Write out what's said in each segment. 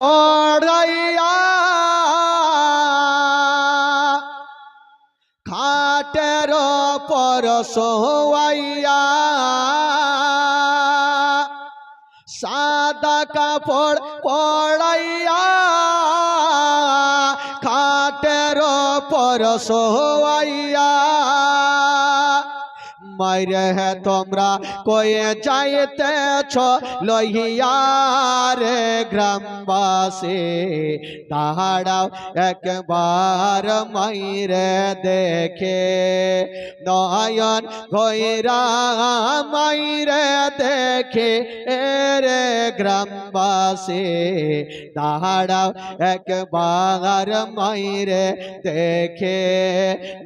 পড়াইয়া খাটের পর সোয়াইয়া সাদা কাপড় পড়াইয়া খাটের পর সোয়াইয়া মাইরে হে তোমরা কয়ে যাইতেছ লইয়া রে গ্রামবাসী দাঁড়াও একবার মাইরে দেখে। নয়ন ভৈরা মাইরে দেখে রে গ্রামবাসী দাঁড়াও একবার মাইরে দেখে।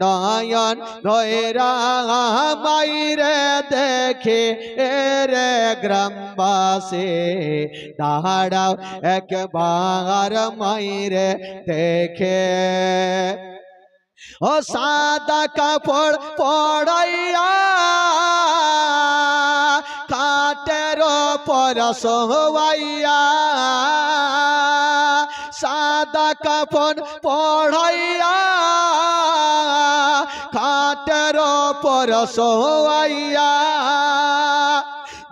নয়ন ভৈরা মাইরে দেখে রে গ্রামবাসী, দাঁড়াও একবার মাইরে দেখে। ও সাদা কাপড় পড়াইয়া কাটের পর সোহাইয়া সাদা কাপড় পড়াইয়া খাটের পর সোহাইয়া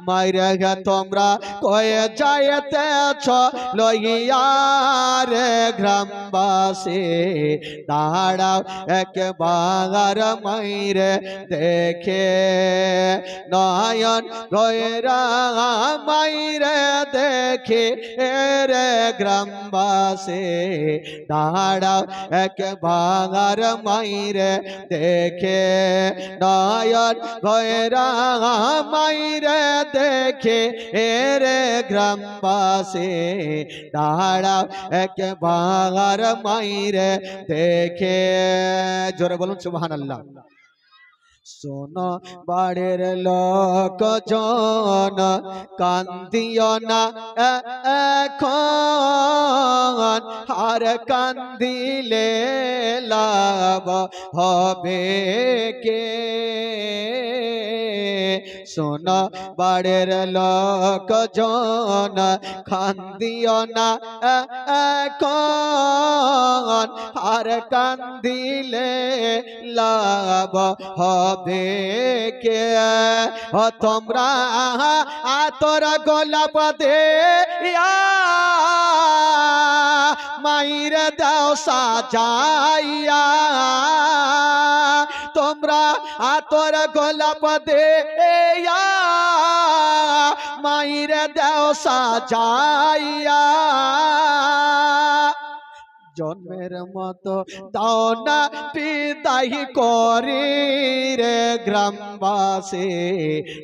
মাইরে গে তোমরা কয়ে যাইতেছ লইয়া রে গ্রামবাসী, দাঁড়াও একবার মাইরে দেখে। নয়ন গয়রা মাইরে দেখে রে গ্রামবাসী, দাঁড়াও একবার মাইরে দেখে। নয়ন গয়রা মাইরে দেখে এরে গ্রামবাসী, দাঁড়াও একবার মাইরে দেখে। জোরে বলুন সুবহান আল্লাহ শোনো, বাড়ির লোক জন কান্দিও না এখন। আর কান্দিলে লাভ হবে কে? শোনো, বাড়ির লোক জন কান্দিও না এ- এখন। আর কান্দিলে লাভ হবে কে? তোমরা আতর গোলাপ দে মাইর দাও সাজাইয়া। তোমরা আতর গোলাপ দে মাইর দাও সাজাইয়া। জন্মের মতো দাও না পিতাই করি রে গ্রামবাসী,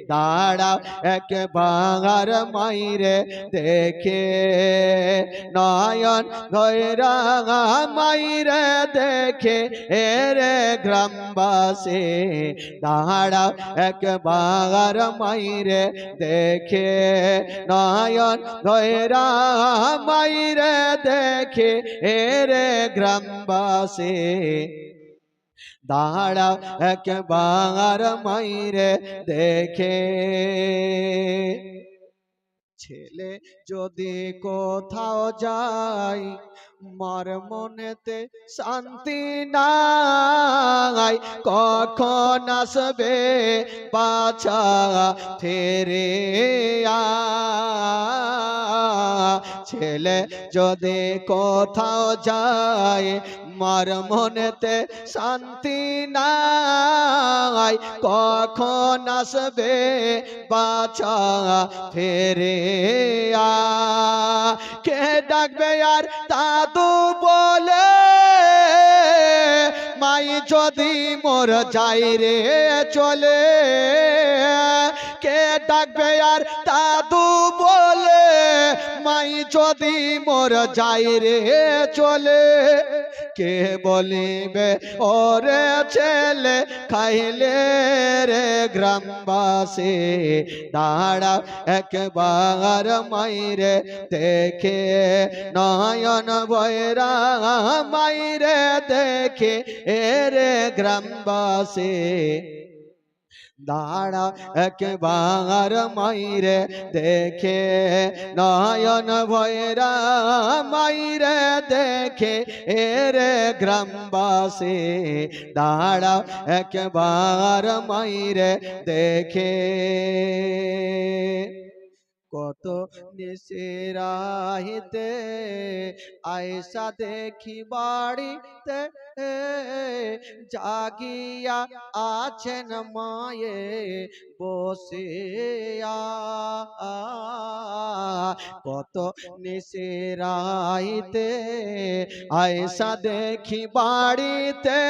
দাঁড়াও একবার মাইরে দেখে। নয়ন ধৈরা মাইরে দেখে এ রে গ্রামবাসী, দাঁড়াও একবার মাইরে দেখে। নয়ন ধৈরা মাইরে দেখে এ রে গ্রামবাসী দাঁড়াও একবার মাইরে দেখে। ছেলে যদি কোথাও যাই মার মনেতে শান্তি নাই। কখন আসবে বাছা ফেরে ছেলে যদি কোথাও যায় মার মনেতে শান্তি নাই। কখন আসবে বাছা ফেরে কে ডাকবে আর দাদু বলে, মাই যদি মোর যাই রে চলে। কে ডাকবে আর দাদু বলে, মাই যদি মোর যাই রে চলে। কে বলিবে? ওরে ছেলে, খাইলে রে গ্রামবাসী, দাঁড়া একবার মাইরে দেখে, নয়ন বৈরা মাইরে দেখে, এ রে গ্রামবাসী। দাঁড়া একবার মাইরে দেখে নয়ন ভৈরা মাইরে দেখে এরে গ্রামবাসী দাঁড়া একবার মাইরে দেখে। কত নিশিরাহিতে আয়সা দেখি বাড়িতে জাগিয়া আছেন মায়ে বসিয়া কত নিশিরাইতে আয়সা দেখি বাড়িতে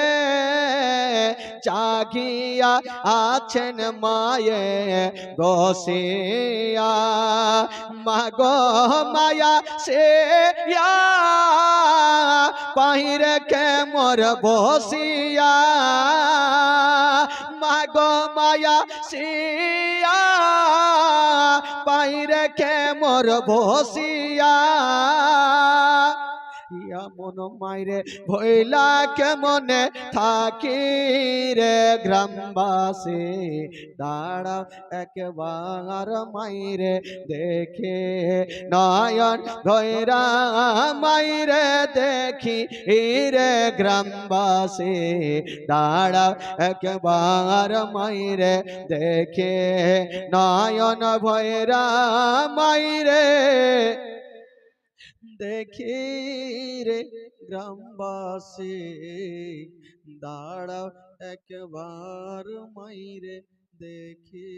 জাগিয়া আছেন মায়ে বসিয়া মাগো মায়া সে পাহিরে কে মোর বসিয়া মাগো মায়া সিয়া পাইরে কে মোর বসিয়া ইয়া মন মাইরে, ভইলা কেমনে থাকি রে গ্রামবাসী? দাঁড়াও একবার মাইরে, দেখে নয়ন ধৈরা মাইরে, দেখি রে গ্রামবাসী। দাঁড়াও একবার মাইরে, দেখে নয়ন ভৈরা মাইরে। দেখি রে গ্রামবাসী দাঁড়াও একবার মাইরে দেখি।